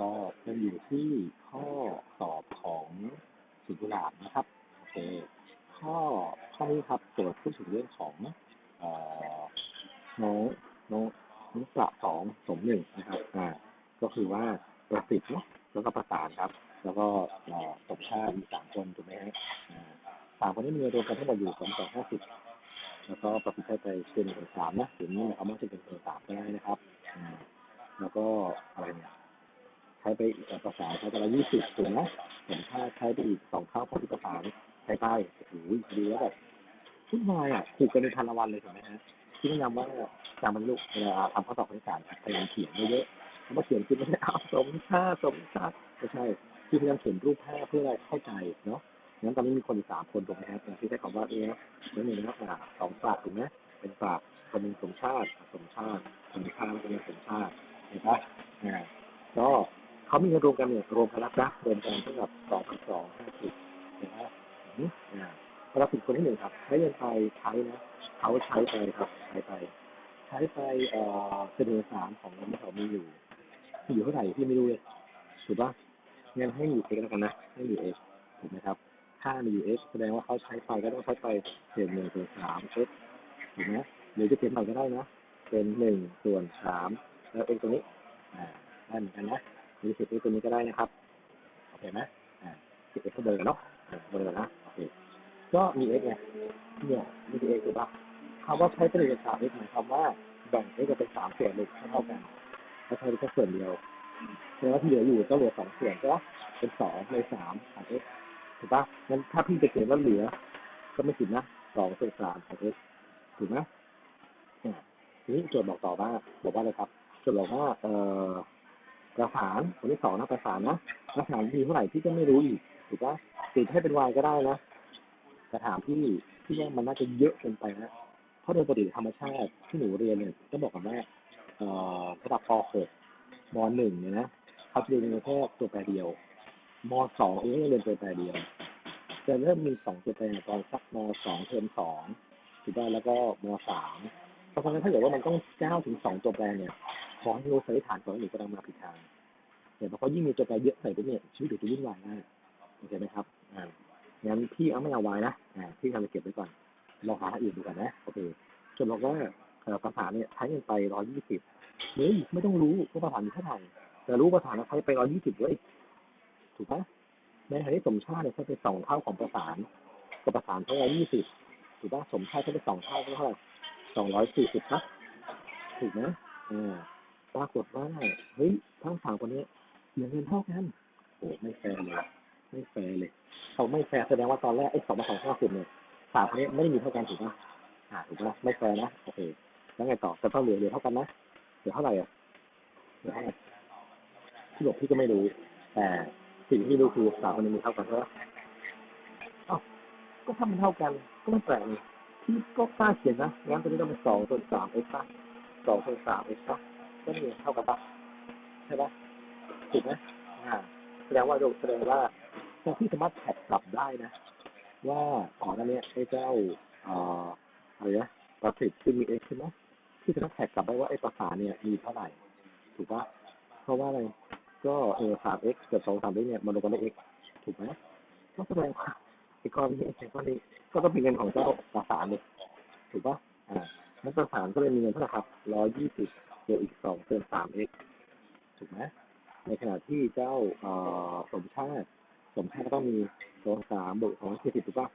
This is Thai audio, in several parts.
ก็ยังอยู่ที่ข้อสอบของสุนทรามนะครับ โอเค ข้อข้อนี้ครับโจทย์พูดถึงเรื่องของเอ่อน้องน้องน้องประสองสมหนึ่งนะครับ อ่า ก็คือว่าประสิทธิ์เนาะแล้วก็ประสานครับ แล้วก็เอ่อสมชาติมีสามคนถูกไหมฮะอ่าสามคนนี้มีรวมกันทั้งหมดอยู่สองสองห้าสิบแล้วก็ประสิทธิ์ใช้ไปเป็นหนึ่งสามนะเดี๋ยวนี้เอามาจะเป็นหนึ่งสามก็ได้นะครับอ่าแล้วก็อะไรเนี่ย ช้ไปอีกภาษาใช้ไปละยี่สิบถูกไหมผมถ้าใช้ไปอีกสองเท่าของที่ภาษาใช้ไปโอ้โหดีแล้วแบบทุกนายอะถูกกันในพันละวันเลยถูกไหมฮะที่แนะนำว่าจำมันลูกเวลาทำข้อสอบคณิตศาพยายามเขียนเยอะๆคำว่าเขียนคือไม่ได้เอาสมชาสมชาไม่ใช่ที่พยายามเขียนรูปภาพเพื่ออะไรเข้าใจเนาะงั้นตอนนี้มีคนสามคนถูกไหมฮะอย่างที่ใช้คำว่าเอ๊ะนั่นเองนะครับอ่าสองปากถูกไหมเป็นปากคนหนึ่งสมชาติสมชาติสมชาติคนหนึ่งสมชาติเห็นปะอ่าก็ เขามีเงินรวมกันเนี่ยรวมกันแล้วนะรวมกันเท่ากับสองพันสองห้าสิบเห็นไหมอืมอ่าเราผิดคนที่หนึ่งครับได้เงินไปใช้นะเขาใช้ไปครับใช้ไป ใช้ไปเอ่อเสนอสามของเงินที่เขามีอยู่อยู่เท่าไหร่พี่ไม่รู้เลยถูกปะเงินให้อยู่เอกแล้วกันนะให้อยู่เอกถูกไหมครับถ้ามีอยู่เอกแสดงว่าเขาใช้ไปก็ต้องใช้ไปเศษหนึ่งส่วนสามเอกถูกไหมหรือจะเปลี่ยนใหม่ก็ได้นะเป็นหนึ่งส่วนสามแล้วเอกตรงนี้อ่าได้เหมือนกันนะ มีสิบตัวนี้ก็ได้นะครับ โอเคไหมอ่าสิบเอ็กก็เดินกันเนาะเดินกันนะ โอเค ก็มีเอ็กไงเนี่ยมีเอ็กถูกปะคำว่าใช้ประโยชน์สามเอ็กหมายความว่าแบ่งเอ็กเป็นสามส่วนเลยเท่ากันแล้วใช้แค่ส่วนเดียวแสดงว่าที่เหลืออยู่ก็เหลือสองส่วนก็เป็นสองในสามของเอ็กถูกปะงั้นถ้าพี่จะเขียนว่าเหลือ ก็ไม่ผิดนะสองส่วนสามของเอ็กถูกไหมอ่าทีนี้โจทย์บอกต่อว่าบอกว่าอะไรครับโจทย์บอกว่าเอ่อ ประสานคนที่สองนะประสานนะประสานมีเท่าไหร่ที่ก็ไม่รู้อีกถูกปะติดให้เป็นวายก็ได้นะแต่ถามพี่พี่ว่ามันน่าจะเยอะเกินไปนะเพราะโดยปกติธรรมชาติที่หนูเรียนเนี่ยต้องบอกกันว่าเอ่อระดับป .6 ม .1 เนี่ยนะเขาจะเรียนแค่ตัวแปรเดียวม .2 เองก็เรียนตัวแปรเดียวจะเริ่มมีสองตัวแปรตอนสักม .2 เทอมสองถูกป่ะแล้วก็ม .3 เพราะฉะนั้นถ้าเกิดว่ามันต้องเก้าถึงสองตัวแปรเนี่ย ขอให้รู้สันนิษฐานก่อนว่าหนูกำลังมาผิดทางเห็นไหมเพราะยิ่งมีตัวแปรเยอะใส่ปุ๊บเนี่ยชีวิตหนูจะวุ่นวายมากโอเคไหมครับอ่างั้นพี่เอาไม่เอาไว้นะอ่าพี่ทำไปเก็บไว้ก่อนลองหาอื่นดูก่อนนะโอเคจนบอกว่าเอ่อภาษาเนี่ยใช้เงินไปร้อยยี่สิบเฮ้ยไม่ต้องรู้ว่าภาษามีเท่าไหร่แต่รู้ภาษาแล้วใช้ไปร้อยยี่สิบเว้ยถูกปะในขณะที่สมชาติเนี่ยใช้ไปสองเท่าของประสานกับประสานใช้ร้อยยี่สิบถูกปะสมชาติใช้ไปสองเท่าเท่าไหร่สองร้อยสี่สิบนะถูกไหมอ่า ปรากฏว่าเฮ้ยทั้งสามคนนี้เสียเงินเท่ากันโอ้ไม่แฟร์เลยไม่แฟร์เลย เขาไม่แฟร์แสดงว่าตอนแรกไอ้สองมาสองห้าสิบเนี่ยสามคนนี้ไม่ได้มีเท่ากันถูกป่ะอ่าถูกป่ะไม่แฟร์นะโอเคแล้วไงต่อแต่ต้องเหลือเหลือเท่ากันนะเหลือเท่าไหร่อะเหลือเท่าไหร่ที่บอกพี่ก็ไม่รู้แต่สิ่งที่รู้คือสามคนนี้มีเท่ากันใช่ปะอ้าก็ถ้ามันเท่ากัน ก็ไม่แปลกนี่พี่ก็กล้าเขียนนะงั้นตัวนี้ต้องเป็นสองส่วนสามเอ็กซ์ป่ะสองส่วนสามเอ็กซ์ป่ะ ก็มีเท่ากับปะใช่ปะถูกไหมอ่าแสดงว่าแสดงว่าเราที่สามารถแท็กกลับได้นะ ว่าก่อนหน้านี้ไอ้เจ้าเอ่ออะไรนะประสิทธิ์ซึ่มีเอ็กใช่ไหมที่สามารถแท็กกลับได้ว่าไอ้ภาษาเนี่ยมีเท่าไหร่ ถูกปะเพราะว่าอะไรก็เออสามเอ็กกับสองสามเอ็กเนี่ยมันรวมกันได้เอ็กถูกไหมก็แสดงว่าไอ้ก้อนนี้ไอ้ก้อนนี้ก็ต้องเป็นเงินของเจ้าภาษาเลยถูกปะอ่านั้นภาษาก็เลยมีเงินเท่าไหร่ครับร้อยยี่สิบ บวกอีกสองเติมสามเอ็กถูกไหมในขณะที่เจ้าสมชาติสมชาติก็ต้องมีตัวสามบวกสองร้สี่สิบถูกป่ะ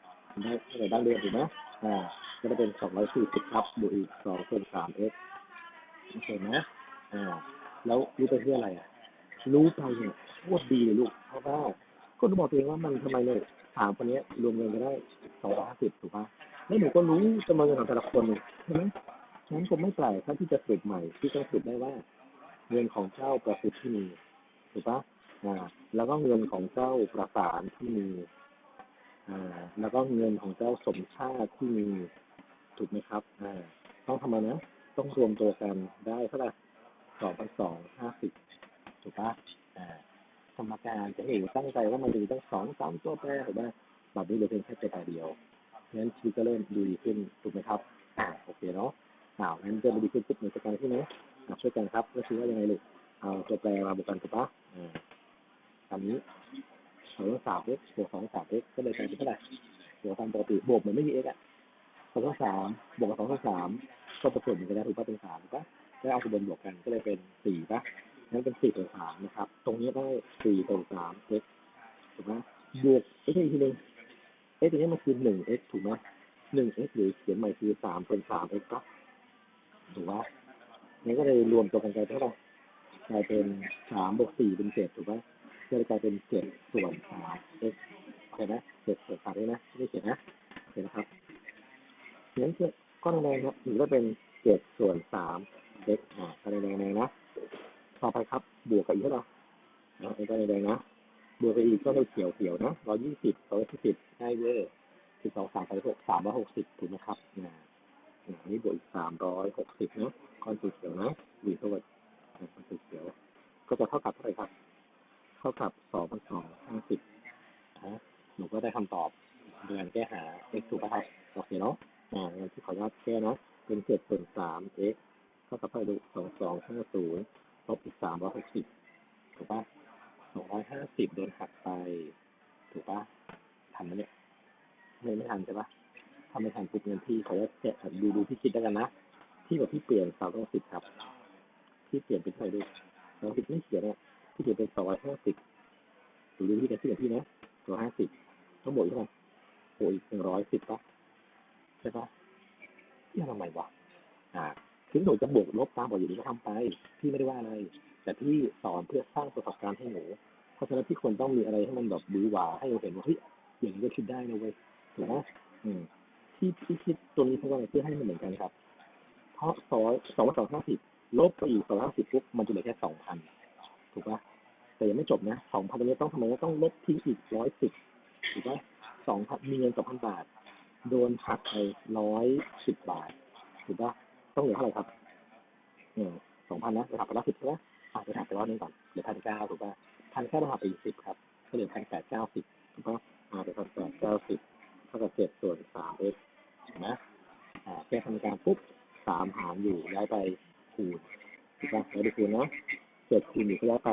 ได้เท่าไหร่ด้านเรียนถูกไหมอ่าก็จะเป็นสองร้อยสี่สิบครับบวกอีกสองเติมสามเอ็กโอเคไหมอ่าแล้วรู้ไปเพื่ออะไรอะ รู้ไปเนี่ยโคตรดีเลยลูกเพราะว่าก็รู้บอกตัวเองว่ามันทำไมเนี่ยสามคนนี้รวมเงินกันได้สองร้อยห้าสิบถูกป่ะแล้วหนูก็รู้จำนวนเงินของแต่ละคนใช่ไหม ฉะนั้นผมไม่แปลกถ้าที่จะสืบใหม่ที่ต้องสืบได้ว่า เงินของเจ้าประสิทธิ์ที่มีถูกปะอ่า แล้วก็เงินของเจ้าประสานที่มีอ่าแล้วก็เงินของเจ้าสมชาติที่มีถูกไหมครับอ่าต้องทำไมนะต้องรวมตัวกันได้เท่าไหร่สองพันสองห้าสิบถูกปะอ่ากรรมการจะเห็นตั้งใจว่ามันมีตั้งสองสามตัวแปรถูกไหมแบบนี้เหลือเพียงแค่ตัวแปรเดียวงั้นชีวิตก็เริ่มดูดีขึ้นถูกไหมครับ อ่าโอเคเนาะ อ้าวงั้นจะไปดีขึ้นปุ๊บหนึ่งจัดการที่ไหนอะช่วยกันครับแล้วคือว่ายังไงลูกเอาตัวแปรมาบวกกันถูกปะอ่าอันนี้สองสาม x บวกสองสาม x ก็เลยกลายเป็นเท่าไหร่บวกตามปกติบวกเหมือนไม่มี x อะสองสามบวกกับสองสามก็ประกบเหมือนกันแล้วถูกปะเป็นสามถูกปะแล้วเอาตัวบนบวกกันก็เลยเป็นสี่ปะนั่นเป็นสี่ต่อสามนะครับ ตรงนี้ได้สี่ต่อสาม x ถูกไหมบวก x อีกทีหนึง x ตัวนี้มันคือหนึ่ง x ถูกไหมหนึ่ง x หรือเขียนใหม่คือสามเป็นสาม x ปะ ถูกปะนี่ก็เลยรวมตัวกันกลายเป็นเท่าไหร่กลายเป็นสามบวกสี่เป็นเจ็ดถูกปะก็เลยกลายเป็นเจ็ดส่วนสาม x โอเคไหมเจ็ดส่วนสาม x นะไม่ได้เขียนนะโอเคนะครับงั้นเจ็ดก้อนแดงครับถึงก็เป็นเจ็ดส่วนสาม x อ่าก้อนแดงๆนะต่อไปครับบวกกับอีกเท่าไหร่อ่าไอ้ก้อนแดงนะบวกไปอีกก็ได้เขียวเขียวๆนะร้อยยี่สิบร้อยยี่สิบได้เวอร์สิบสองสามสามหกสามร้อยหกสิบถูกไหมครับอ่า อันนี้บวกอีกสามร้อยหกสิบนะก้อนสีเขียวนะวีโทษอ่าก้อนสีเขียว ก็จะเท่ากับเท่าไหร่ครับ เท่ากับสองพันสองห้าสิบนะหนูก็ได้คำตอบโดยการแก้หา x ถูกไหมครับโอเคเนาะอ่างั้นที่ขออนุญาตแก้นะเป็นเจ็ดส่วนสาม x เท่ากับเท่าไหร่ดูสองสองห้าศูนย์ลบอีกสามร้อยหกสิบถูกป่ะสองร้อยห้าสิบโดนหักไป ถูกป่ะทันไหมเนี่ยไม่ไม่ทันใช่ป่ะ ถ้าไม่ทันปุ๊บเงินพี่ขอแกะดูดูพี่คิดแล้วกันนะพี่กับพี่เปลี่ยนสามร้อยสิบครับ พี่เปลี่ยนเป็นเท่าไหร่ดูสองสิบไม่เขียนเนี่ยพี่เปลี่ยนเป็นสองร้อยห้าสิบดูดูพี่กับพี่กับพี่นะสองห้าสิบต้องบวกอีกเท่าไหร่บวกอีกหนึ่งร้อยสิบปะใช่ปะนี่ทำไมวะอ่าถึงหนูจะบวกลบตามบทอยู่ดีก็ทำไป พี่ไม่ได้ว่าอะไร แต่พี่สอนเพื่อสร้างประสบการณ์ให้หนู เพราะฉะนั้นพี่ควรต้องมีอะไรให้มันแบบบื้อหวาให้เราเห็นว่าเฮ้ยอย่างนี้ก็คิดได้นะเว้ยถูกไหมอืม ที่พี่คิดตัวนี้เพราะว่าอะไรเพื่อให้มันเหมือนกันครับ เพราะสองสองสองห้าสิบลบไปอีกสองห้าสิบปุ๊บมันจะเหลือแค่สองพันถูกปะแต่ยังไม่จบนะสองพันตรงนี้ต้องทำไมต้องลบทิ้งอีกร้อยสิบถูกปะสองพันมีเงินสองพันบาท โดนหักไปร้อยสิบบาทถูกปะต้องเหลือเท่าไหร่ครับเนี่ยสองพันนะจะหักไปร้อยสิบใช่ไหมอาจจะหักไปร้อยหนึงก่อนเหลือพันเก้าถูกป่ะพันเก้าต้องหักไปอีกสิบครับก็เหลือพันแปดเก้าสิบถูกปะอาเหลือพันแปดเก้าสิบเท่ากับเจ็ดส่วนสามเอ็ก ถูกไหมอ่าแก้ทำการปุ๊บสามหารอยู่ย้ายไปคูณถูกป่ะย้ายไปคูณนะเจ็ดคูณอยู่ก็ย้ายไป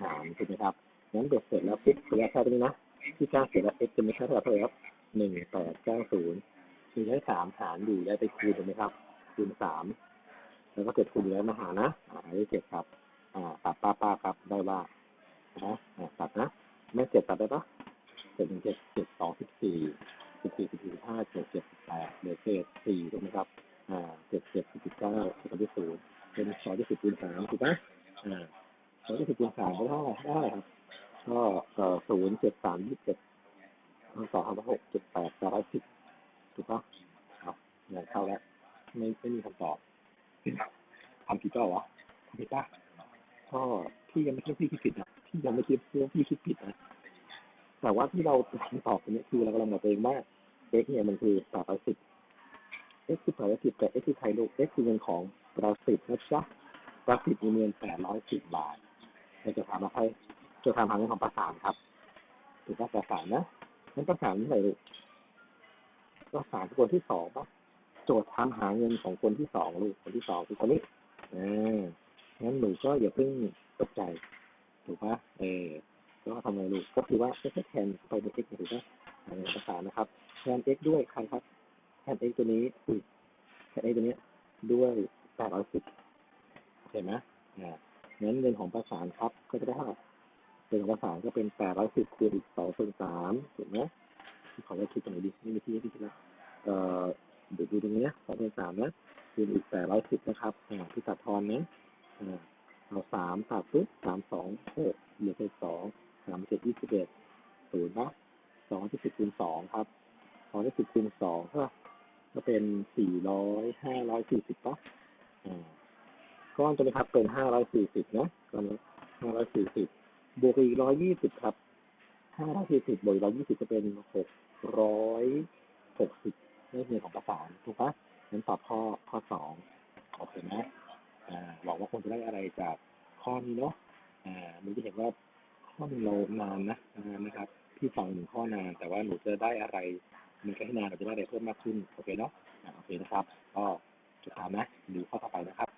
หารถูกไหมครับงั้นเบ็ดเสร็จแล้วปุ๊บระยะแค่ตรงนี้นะที่เก้าเสร็จแล้วเอ็กจะไม่ใช่เท่าเท่าไหร่ครับหนึ่งแปดเก้าศูนย์มีใช้สามหารอยู่ย้ายไปคูณถูกไหมครับ คูณสามแล้วก็เจ็ดคูณอยู่แล้วมาหารนะอ่าได้เจ็ดครับ อ่าตัดป้าป้าครับได้ว่านะอ่าตัดนะ ไม่เจ็ดตัดได้ปะเจ็ดหนึ่งเจ็ดเจ็ดสองสิบสี่ สิบสี่สิบสี่ห้าเจ็ดเจ็ดสิบแปดเหลือเศษสี่ถูกไหมครับอ่าเจ็ดเจ็ดสิบเก้าสิบที่ศูนย์เป็นสองที่สิบคูณสามถูกปะอ่าสองที่สิบคูณสามก็เท่าไหร่ได้ครับก็เอ่อศูนย์เจ็ดสามยี่สิบเจ็ดสองห้าหกเจ็ดแปดร้อยสิบถูกปะครับงานเข้าแล้ว ไม่ไม่มีคำตอบทำผิดเปล่าวะทำผิดปะก็พี่ยังไม่คิดว่พี่คิดผิดนะพี่ยังไม่คิดว่าพี่คิดผิดนะแต่ว่าที่เราตอบตรงนี้คือเรากำลังบอกตัวเองว่า x เนี่ยมันคือปร้อยสิบ x คือปดร้อยสิบแต่ x คือใครลูก x คือเงินของประสิทธิ์นะจ๊ะประสิทธิ์มีเงินแปดร้อยสิบบาทเราจะถามมาใครจะถามหาเงินของประสานครับถูกปะประสานนะนั้นประสานนี่ไหนลูกประสานคนที่สองปะโจทย์ถามหาเงินของคนที่สองลูกคนที่สองคือคนนี้อ่างั้นหนูก็อย่าเพิ่งตกใจถูกปะเออแล้วก็ทำไงลูกก็คือว่าไม่ใช่แทนไปใน x ถูกปะในภาษานะครับ แทน x ด้วยใครครับแทน x ตัวนี้อุ้ยแทน x ตัวนี้ด้วยแปดร้อยสิบโอเคไหมอ่างั้นเงินของประสานครับ ก็จะได้เท่าไหร่เงินของประสานก็เป็นแปดร้อยสิบคูณอีกสองส่วนสามถูกไหมขอจะคิดตรงไหนดีไม่มีที่ให้พี่คิดละเอ่อเดี๋ยวดูตรงนี้นะสองส่วนสามนะคูณอีกแปดร้อยสิบนะครับอ่าพี่ตัดทอนนะอ่าเอาสามตัดปุ๊บสามสองหกเหลือแค่สองสามเจ็ดยี่สิบเอ็ดศูนย์ปะสองที่สิบคูณสองครับ สองที่สิบคูณสองก็ก็เป็นสี่ร้อยห้าร้อยสี่สิบปะอ่าก้อนตัวนี้ครับเป็นห้าร้อยสี่สิบนะก้อนนี้ห้าร้อยสี่สิบบวกอีกร้อยยี่สิบครับห้าร้อยสี่สิบบวกร้อยยี่สิบจะเป็นหกร้อยหกสิบเลขเงินของประสานถูกปะงั้นตอบข้อข้อสองโอเคไหมอ่าหวังว่าคงจะได้อะไรจากข้อนี้เนาะอ่าหนูจะเห็นว่าข้อนึงเรานานนะนานนะครับ ที่ฟังหนึ่งข้อนาน แต่ว่าหนูจะได้อะไร มันก็ให้นาเราจะได้อะไรเพิ่มมากขึ้นโอเคเนาะอ่าโอเคนะครับ ก็จะตามนะดูข้อต่อไปนะครับ